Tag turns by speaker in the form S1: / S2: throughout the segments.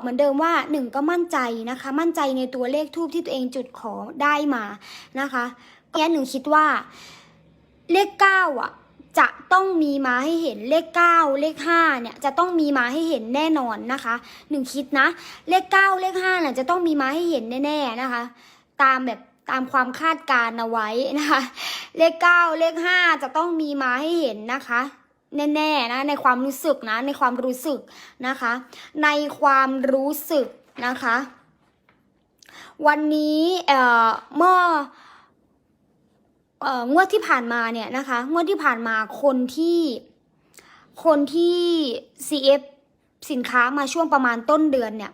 S1: เหมือนเดิมว่าหนึ่งก็มั่นใจนะคะ มั่นใจในตัวเลขทูบที่ตัวเองจุดขอได้มานะคะแค่หนึ่งคิดว่า เลขเก้าอะ จะต้องมีมาให้เห็นเลขเก้าเลขห้าเนี่ยจะต้องมีมาให้เห็นแน่นอนนะคะหนึ่งคิดนะ เลขเก้าเลขห้าเนี่ยจะต้องมีมาให้เห็นแน่ๆนะคะ ตามแบบตามความคาดการณ์เอาไว้นะคะ เลขเก้าเลขห้าจะต้องมีมาให้เห็นนะคะ แน่ๆนะในความรู้สึกนะ ในความรู้สึกนะคะ ในความรู้สึกนะคะ วันนี้เอ่อเมื่อเอ่องวดที่ผ่านมาเนี่ยนะคะงวดที่ผ่านมาคนที่คนที่ CF สินค้ามาช่วงประมาณต้นเดือนเนี่ย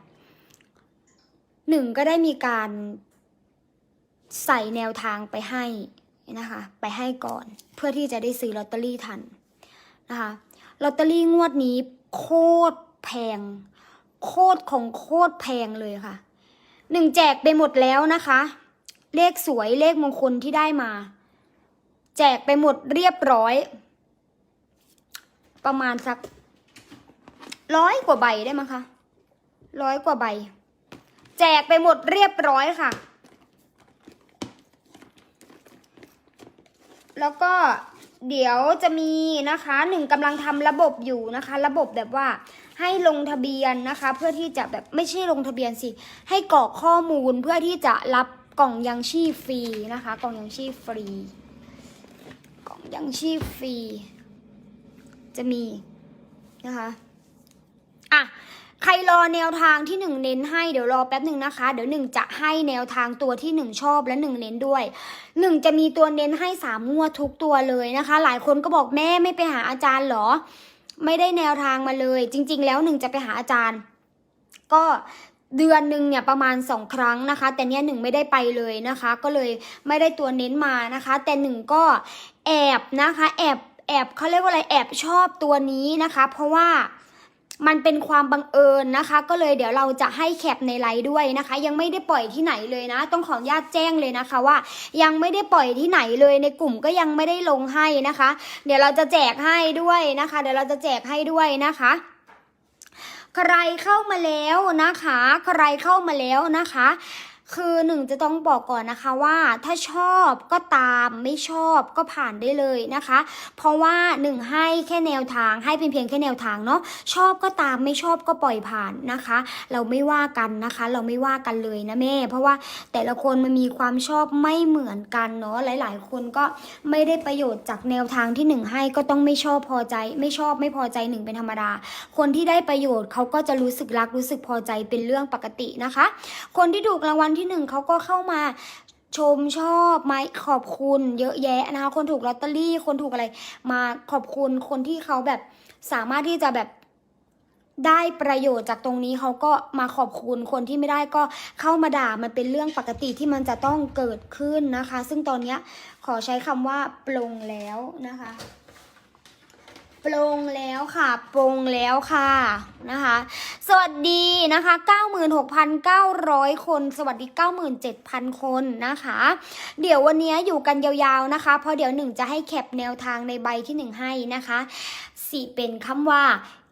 S1: หนึ่งก็ได้มีการใส่แนวทางไปให้นะคะ ไปให้ก่อน เพื่อที่จะได้ซื้อลอตเตอรี่ทัน นะคะลอตเตอรี่งวดนี้โคตรแพง โคตรของโคตรแพงเลยค่ะหนึ่งแจกไปหมดแล้วนะคะ เลขสวยเลขมงคลที่ได้มา แจกไปหมดเรียบร้อย ประมาณสักร้อยกว่าใบได้มั้งคะร้อยกว่าใบ แจกไปหมดเรียบร้อยค่ะ แล้วก็ เดี๋ยวจะมีนะคะหนึ่งกำลังทำระบบอยู่นะคะ ระบบแบบว่าให้ลงทะเบียนนะคะ เพื่อที่จะแบบไม่ใช่ลงทะเบียนสิ ให้กรอกข้อมูลเพื่อที่จะรับกล่องยังชีพฟรีนะคะ กล่องยังชีพฟรี กล่องยังชีพฟรี จะมีนะคะอะ ใครรอแนวทางที่หนึ่งเน้นให้เดี๋ยวรอแป๊บหนึ่งนะคะ เดี๋ยวหนึ่งจะให้แนวทางตัวที่หนึ่งชอบและหนึ่งเน้นด้วยหนึ่งจะมีตัวเน้นให้สามงวดทุกตัวเลยนะคะ หลายคนก็บอกแม่ไม่ไปหาอาจารย์หรอ ไม่ได้แนวทางมาเลย จริง ๆ แล้วหนึ่งจะไปหาอาจารย์ ก็เดือนหนึ่งเนี่ยประมาณสองครั้งนะคะ แต่เนี้ยหนึ่งไม่ได้ไปเลยนะคะ ก็เลยไม่ได้ตัวเน้นมานะคะ แต่หนึ่งก็แอบนะคะ แอบแอบเขาเรียกว่าอะไรแอบชอบตัวนี้นะคะ เพราะว่า มันเป็นความบังเอิญนะคะ ก็เลยเดี๋ยวเราจะให้แคปในไลน์ด้วยนะคะ ยังไม่ได้ปล่อยที่ไหนเลยนะ ต้องขออนุญาตแจ้งเลยนะคะว่า ยังไม่ได้ปล่อยที่ไหนเลยในกลุ่มก็ยังไม่ได้ลงให้นะคะ เดี๋ยวเราจะแจกให้ด้วยนะคะ เดี๋ยวเราจะแจกให้ด้วยนะคะใครเข้ามาแล้วนะคะ ใครเข้ามาแล้วนะคะ คือหนึ่งจะต้องบอกก่อนนะคะว่าถ้าชอบก็ตามไม่ชอบก็ผ่านได้เลยนะคะ เพราะว่าหนึ่งให้แค่แนวทางให้เพียงเพียงแค่แนวทางเนาะชอบก็ตามไม่ชอบก็ปล่อยผ่านนะคะ เราไม่ว่ากันนะคะ เราไม่ว่ากันเลยนะแม่ เพราะว่าแต่ละคนมันมีความชอบไม่เหมือนกันเนาะหลาย ๆ คนก็ไม่ได้ประโยชน์จากแนวทางที่หนึ่งให้ก็ต้องไม่ชอบพอใจ ไม่ชอบไม่พอใจหนึ่งเป็นธรรมดา คนที่ได้ประโยชน์เขาก็จะรู้สึกรักรู้สึกพอใจเป็นเรื่องปกตินะคะ คนที่ถูกรางวัลที่หนึ่งเขาก็เข้ามาชมชอบมาขอบคุณเยอะแยะนะคะคนถูกลอตเตอรี่คนถูกอะไรมาขอบคุณคนที่เขาแบบสามารถที่จะแบบได้ประโยชน์จากตรงนี้เขาก็มาขอบคุณคนที่ไม่ได้ก็เข้ามาด่ามันเป็นเรื่องปกติที่มันจะต้องเกิดขึ้นนะคะ ซึ่งตอนนี้ขอใช้คำว่าปลงแล้วนะคะ ปรงแล้วค่ะปรงแล้วค่ะนะคะ สวัสดีนะคะ 96,900 คน สวัสดี 97,000 คนนะคะ เดี๋ยววันนี้อยู่กันยาวๆนะคะ เพราะเดี๋ยวหนึ่งจะให้แคปแนวทางในใบที่หนึ่งให้นะคะสี่เป็นคำว่า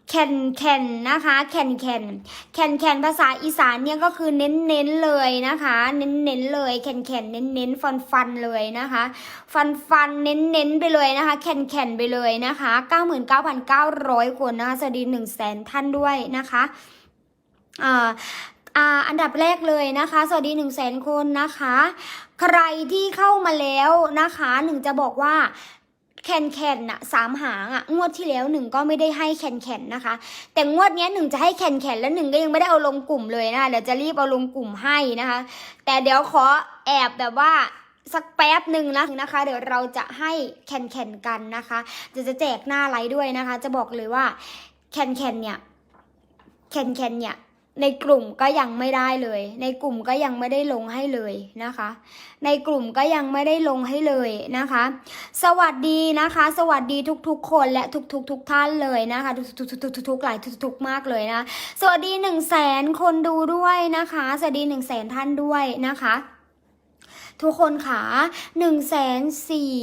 S1: แคนแคนนะคะแคนแคนแคนแคนภาษาอีสานเนี่ยก็คือเน้นเน้นเลยนะคะ เน้นเน้นเลยแคนแคนเน้นเน้นฟันฟันเลยนะคะ ฟันฟันเน้นเน้นไปเลยนะคะแคนแคนไปเลยนะคะ99,900คนนะคะสวัสดี1 0 0 0 0แสนท่านด้วยนะคะอ่าอ่าอันดับแรกเลยนะคะ สวัสดี1 0 0 0 0แสนคนนะคะ ใครที่เข้ามาแล้วนะคะหนึ่งจะบอกว่า แคนแคนน่ะสามหางอะงวดที่แล้วหนึ่งก็ไม่ได้ให้แคนแคนนะคะ แต่งวดนี้หนึ่งจะให้แคนแคนแล้วหนึ่งก็ยังไม่ได้เอาลงกลุ่มเลยนะคะเดี๋ยวจะรีบเอาลงกลุ่มให้นะคะ แต่เดี๋ยวขอแอบแบบว่าสักแป๊บหนึ่งนะนะคะ เดี๋ยวเราจะให้แคนแคนกันนะคะจะจะแจกหน้าไลฟ์ด้วยนะคะ จะบอกเลยว่าแคนแคนเนี่ยแคนแคนเนี่ย ในกลุ่มก็ยังไม่ได้เลย ในกลุ่มก็ยังไม่ได้ลงให้เลยนะคะ ในกลุ่มก็ยังไม่ได้ลงให้เลยนะคะ สวัสดีนะคะ สวัสดีทุกๆ คนและทุกๆทุกท่านเลยนะคะ ทุกๆทุกๆทุกๆหลายทุกๆมากเลยนะ สวัสดีหนึ่งแสนคนดูด้วยนะคะ สวัสดีหนึ่งแสนท่านด้วยนะคะ ทุกคนค่ะหนึ่งแสนสี่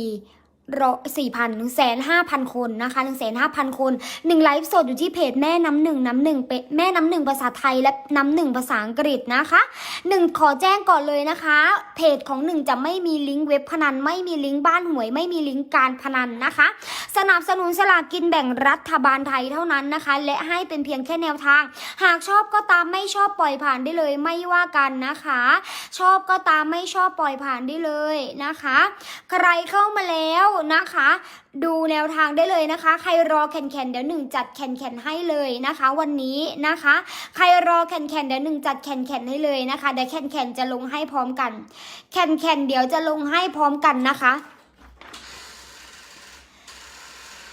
S1: ร้อสี่พันหนึ่งแสนห้าพันคนนะคะหนึ่งแสนห้าพันคนหนึ่งไลฟ์สดอยู่ที่เพจแม่น้ำหนึ่งน้ำหนึ่งเป็แม่น้ำหนึ่งภาษาไทยและน้ำหนึ่งภาษาอังกฤษนะคะหนึ่งขอแจ้งก่อนเลยนะคะ เพจของหนึ่งจะไม่มีลิงก์เว็บพนัน ไม่มีลิงก์บ้านหวย ไม่มีลิงก์การพนันนะคะ สนับสนุนสลากกินแบ่งรัฐบาลไทยเท่านั้นนะคะ และให้เป็นเพียงแค่แนวทาง หากชอบก็ตามไม่ชอบปล่อยผ่านได้เลยไม่ว่ากันนะคะ ชอบก็ตามไม่ชอบปล่อยผ่านได้เลยนะคะ ใครเข้ามาแล้วนะคะ ดูแนวทางได้เลยนะคะ ใครรอแข่นแข่นเดี๋ยวหนึ่งจัดแข่นแข่นให้เลยนะคะ วันนี้นะคะ ใครรอแข่นแข่นเดี๋ยวหนึ่งจัดแข่นแข่นให้เลยนะคะเดี๋ยวแข่นแข่นจะลงให้พร้อมกัน แข่นแข่นเดี๋ยวจะลงให้พร้อมกันนะคะ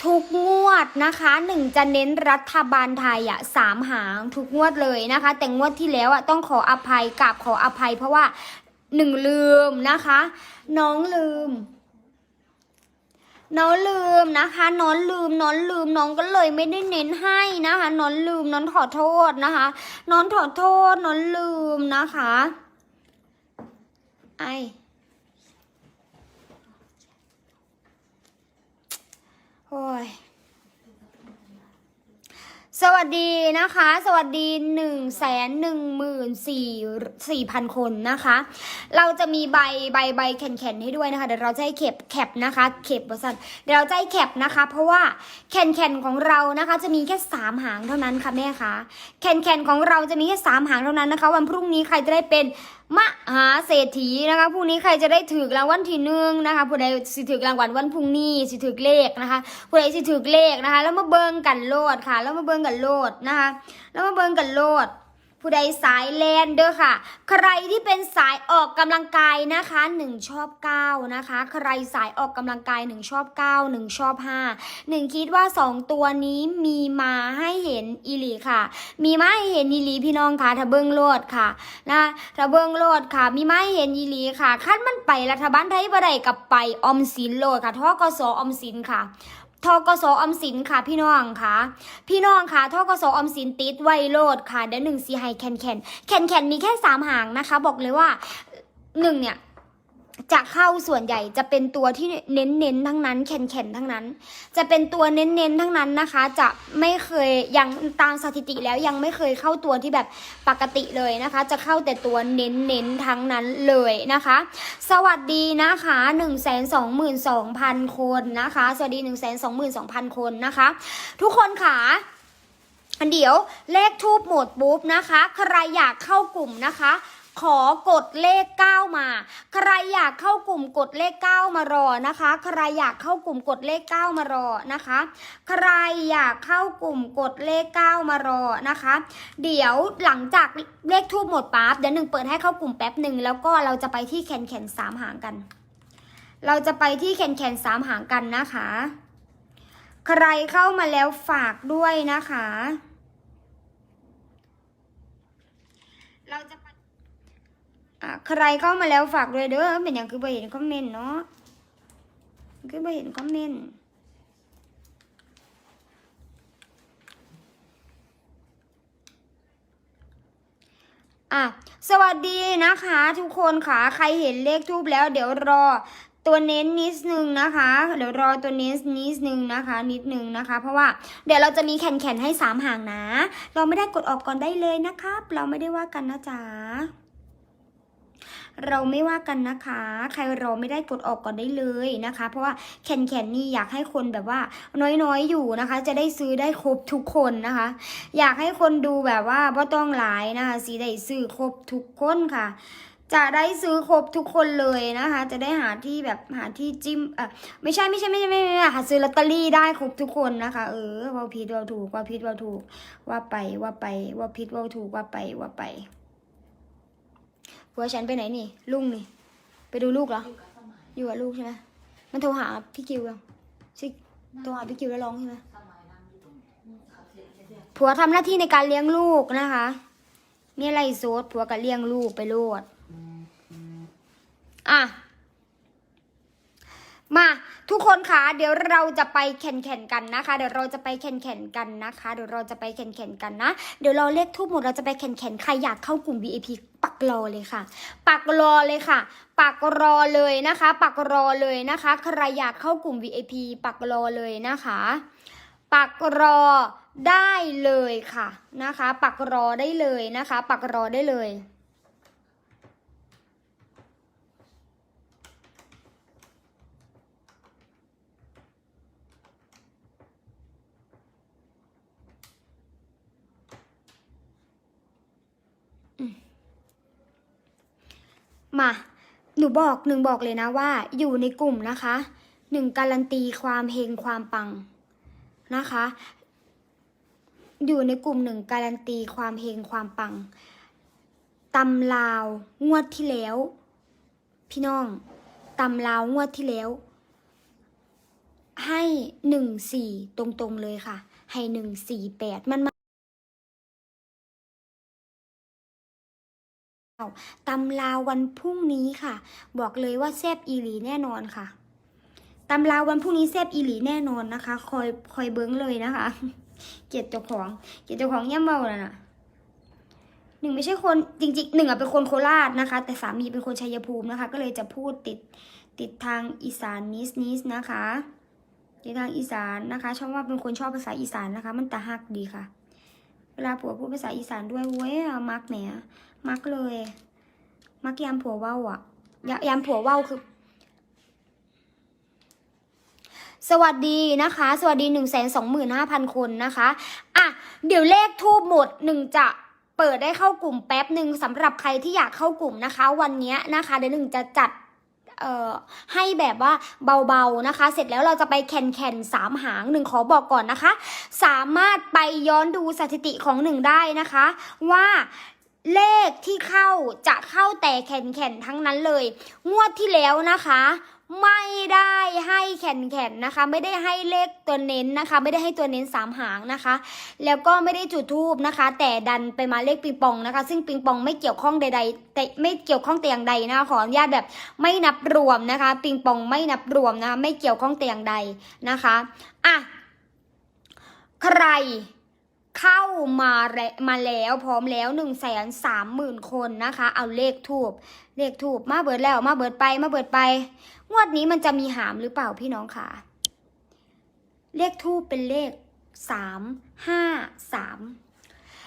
S1: ทุกงวดนะคะหนึ่งจะเน้นรัฐบาลไทยอะสามหางทุกงวดเลยนะคะ แต่งวดที่แล้วอะต้องขออภัยกับขออภัย เพราะว่าหนึ่งลืมนะคะ น้องลืม น้องลืมนะคะน้องลืมน้องลืมน้องก็เลยไม่ได้เน้นให้นะคะน้องลืมน้องขอโทษนะคะน้องขอโทษน้องลืมนะคะไอโอ้ย สวัสดีนะคะ สวัสดีหนึ่งแสนหนึ่งหมื่นสี่สี่พันคนนะคะ เราจะมีใบใบใบแข็นๆให้ด้วยนะคะ เดี๋ยวเราจะให้เข็บแคปนะคะ เข็บบริษัทเดี๋ยวเราจะให้แคปนะคะ เพราะว่าแข็นๆของเรานะคะ จะมีแค่สามหางเท่านั้นค่ะแม่คะแข็นๆของเราจะมีแค่สามหางเท่านั้นนะคะ วันพรุ่งนี้ใครจะได้เป็นมหาเศรษฐีนะคะพรุ่งนี้ใครจะได้ถือรางวัลที่หนึ่งนะคะผู้ใดสิถือรางวัลวันพรุ่งนี้สิถือเลขนะคะผู้ใดสิถือเลขนะคะ แล้วมาเบิ่งกันโลดค่ะ แล้วมาเบิ่งกันโลดนะคะแล้วมาเบิ่งกันโลด ผู้ใดสายแลนเด้อค่ะ ใครที่เป็นสายออกกำลังกายนะคะหนึ่งชอบเก้านะคะ ใครสายออกกำลังกายหนึ่งชอบเก้าหนึ่งชอบห้าหนึ่งคิดว่าสองตัวนี้มีมาให้เห็นอีหลีค่ะ มีมาให้เห็นอีหลีพี่น้องค่ะถ้าเบิ้งโลดค่ะนะถ้าเบิ้งโลดค่ะ มีมาให้เห็นอีหลีค่ะขั้นมันไปรัฐบาลไทยบ่ได้กับไปออมสินโลดค่ะทกสออมสินค่ะ ทกสออมสินค่ะพี่น้องค่ะ พี่น้องค่ะทกสออมสินติดไวโรดค่ะเดี๋ยวหนึ่งสีไฮแคนแคนแคนแคนมีแค่สามหางนะคะ บอกเลยว่าหนึ่งเนี่ย จะเข้าส่วนใหญ่จะเป็นตัวที่เน้นเน้นๆทั้งนั้นแข็งแข็งทั้งนั้น จะเป็นตัวเน้นเน้นๆทั้งนั้นนะคะ จะไม่เคยยังตามสถิติแล้วยังไม่เคยเข้าตัวที่แบบปกติเลยนะคะ จะเข้าแต่ตัวเน้นเน้นๆทั้งนั้นเลยนะคะ สวัสดีนะคะ1 2 2 0 0 0 คนนะคะ สวัสดี1 2 2 2 0 0 0 คนนะคะ ทุกคนค่ะเดี๋ยวเลขทูบหมดปุ๊บนะคะ ใครอยากเข้ากลุ่มนะคะ ขอกดเลข 9 มา ใครอยากเข้ากลุ่มกดเลข 9 มารอนะคะ ใครอยากเข้ากลุ่มกดเลข 9 มารอนะคะ ใครอยากเข้ากลุ่มกดเลข 9 มารอนะคะ เดี๋ยวหลังจากเลขทูบหมดปั๊บเดี๋ยวหนึ่งเปิดให้เข้ากลุ่มแป๊บหนึ่งแล้วก็เราจะไปที่แขนแขนสามหางกัน เราจะไปที่แขนแขนสามหางกันนะคะ ใครเข้ามาแล้วฝากด้วยนะคะ เราจะ อะใครเข้ามาแล้วฝากด้วยเด้อเป็นอย่างคือไปเห็นคอมเมนต์เนาะคือไปเห็นคอมเมนต์อะสวัสดีนะคะ ทุกคนค่ะใครเห็นเลขทูบแล้ว เดี๋ยวรอตัวเน้นนิดนึงนะคะ เดี๋ยวรอตัวเน้นนิดนึงนะคะ นิดนึงนะคะ เพราะว่าเดี๋ยวเราจะมีแข่นๆให้สามห่างนะ เราไม่ได้กดออกก่อนได้เลยนะครับ เราไม่ได้ว่ากันนะจ๊ะ เราไม่ว่ากันนะคะ ใครรอไม่ได้กดออกก่อนได้เลยนะคะ เพราะว่าแคนแคนนี่อยากให้คนแบบว่า น้อยๆอยู่นะคะ จะได้ซื้อได้ครบทุกคนนะคะ อยากให้คนดูแบบว่าบ่ต้องหลายนะคะสีได้ซื้อครบทุกคนค่ะจะได้ซื้อครบทุกคนเลยนะคะ จะได้หาที่แบบหาที่จิ้มเออไม่ใช่ไม่ใช่ไม่ใช่ไม่ใช่ไม่ใช่หาซื้อลอตเตอรี่ได้ครบทุกคนนะคะ เออว่าผิดว่าถูกว่าผิดว่าถูก ว่าไปว่าไปว่าผิดว่าถูกว่าไปว่าไป ผัวฉันไปไหนนี่ลุงนี่ ไปดูลูกเหรอ อยู่กับลูกใช่ไหมมันโทรหาพี่กิวยังชิโทรหาพี่กิวแล้วร้องใช่ไหมผัวทำหน้าที่ในการเลี้ยงลูกนะคะมีอะไรโซดผัวก็เลี้ยงลูกไปโลดอะ มาทุกคนคะเดี๋ยวเราจะไปแข่งแข่งกันนะคะ เดี๋ยวเราจะไปแข่งแข่งกันนะคะ เดี๋ยวเราจะไปแข่งแข่งกันนะ เดี๋ยวเราเลขทูบหมดเราจะไปแข่งแข่งใครอยากเข้ากลุ่ม VIP ปักรอเลยค่ะ ปักรอเลยค่ะ ปักรอเลยนะคะ ปักรอเลยนะคะใครอยากเข้ากลุ่ม VIP ปักรอเลยนะคะ ปักรอได้เลยค่ะนะคะ ปักรอได้เลยนะคะ ปักรอได้เลย มาหนูบอกหนึ่งบอกเลยนะว่า อยู่ในกลุ่มนะคะหนึ่งการันตีความเฮงความปังนะคะ อยู่ในกลุ่มหนึ่งการันตีความเฮงความปังตำลาวงวดที่แล้ว พี่น้องตำลาวงวดที่แล้ว ให้หนึ่งสี่ตรงๆเลยค่ะ ให้หนึ่งสี่แปดมัน ตำลาวันพรุ่งนี้ค่ะ บอกเลยว่าแซบอีหลีแน่นอนค่ะตำลาวันพรุ่งนี้แซบอีหลีแน่นอนนะคะ คอยคอยเบิ้งเลยนะคะ เกลียดเจ้าของ เกลียดเจ้าของเยี่ยมเมาแล้วนะหนึ่งไม่ใช่คนจริงๆหนึ่งอะเป็นคนโคราชนะคะ แต่สามีเป็นคนชัยภูมินะคะ ก็เลยจะพูดติดติดทางอีสานนิสนิสนะคะติดทางอีสานนะคะชอบว่าเป็นคนชอบภาษาอีสานนะคะ มันตาฮักดีค่ะ เวลาผัวพูดภาษาอีสานด้วยเว้ยมักแหน มักเลย มักยามผัวเว้าอะยายามผัวเว้าคือ สวัสดีนะคะ สวัสดีหนึ่งแสนสองหมื่นห้าพันคนนะคะอะเดี๋ยวเลขทูบหมดหนึ่งจะเปิดได้เข้ากลุ่มแป๊บหนึ่งสำหรับใครที่อยากเข้ากลุ่มนะคะ วันนี้นะคะเดี๋ยวหนึ่งจะจัดเอ่อให้แบบว่าเบาๆนะคะ เสร็จแล้วเราจะไปแข่นแข่นสามหางหนึ่งขอบอกก่อนนะคะ สามารถไปย้อนดูสถิติของหนึ่งได้นะคะ ว่า เลขที่เข้าจะเข้าแต่แข่นแข่นทั้งนั้นเลย งวดที่แล้วนะคะ ไม่ได้ให้แข่นแข่นนะคะ ไม่ได้ให้เลขตัวเน้นนะคะ ไม่ได้ให้ตัวเน้นสามหางนะคะ แล้วก็ไม่ได้จุดทูบนะคะ แต่ดันไปมาเลขปิงปองนะคะ ซึ่งปิงปองไม่เกี่ยวข้องใดๆแต่ไม่เกี่ยวข้องแต่อย่างใดนะคะขออนุญาตแบบไม่นับรวมนะคะ ปิงปองไม่นับรวมนะคะไม่เกี่ยวข้องแต่อย่างใดนะคะอะใคร เข้ามาแล้วมาแล้วพร้อมแล้วหนึ่งแสนสามหมื่นคนนะคะ เอาเลขทูบเลขทูบมาเบิดแล้วมาเบิดไปมาเบิดไปงวดนี้มันจะมีหามหรือเปล่าพี่น้องคะเลขทูบเป็นเลขสามห้าสาม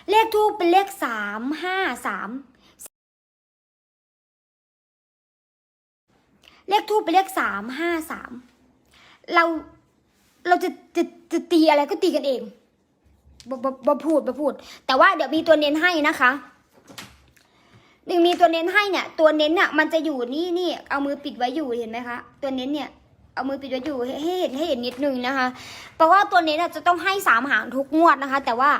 S1: เลขทูบเป็นเลขสามห้าสามเลขทูบเป็นเลขสามห้าสามเราเราจะจะจะตีอะไรก็ตีกันเอง บบบบ่พูดบ่พูด แต่ว่าเดี๋ยวมีตัวเน้นให้นะคะหนึ่งมีตัวเน้นให้เนี่ย ตัวเน้นเนี่ยมันจะอยู่นี่นี่เอามือปิดไว้อยู่เห็นไหมคะ ตัวเน้นเนี่ยเอามือปิดไว้อยู่ให้เห็นให้เห็นนิดนึงนะคะ เพราะว่าตัวเน้นจะต้องให้สามหางทุกงวดนะคะ แต่ว่า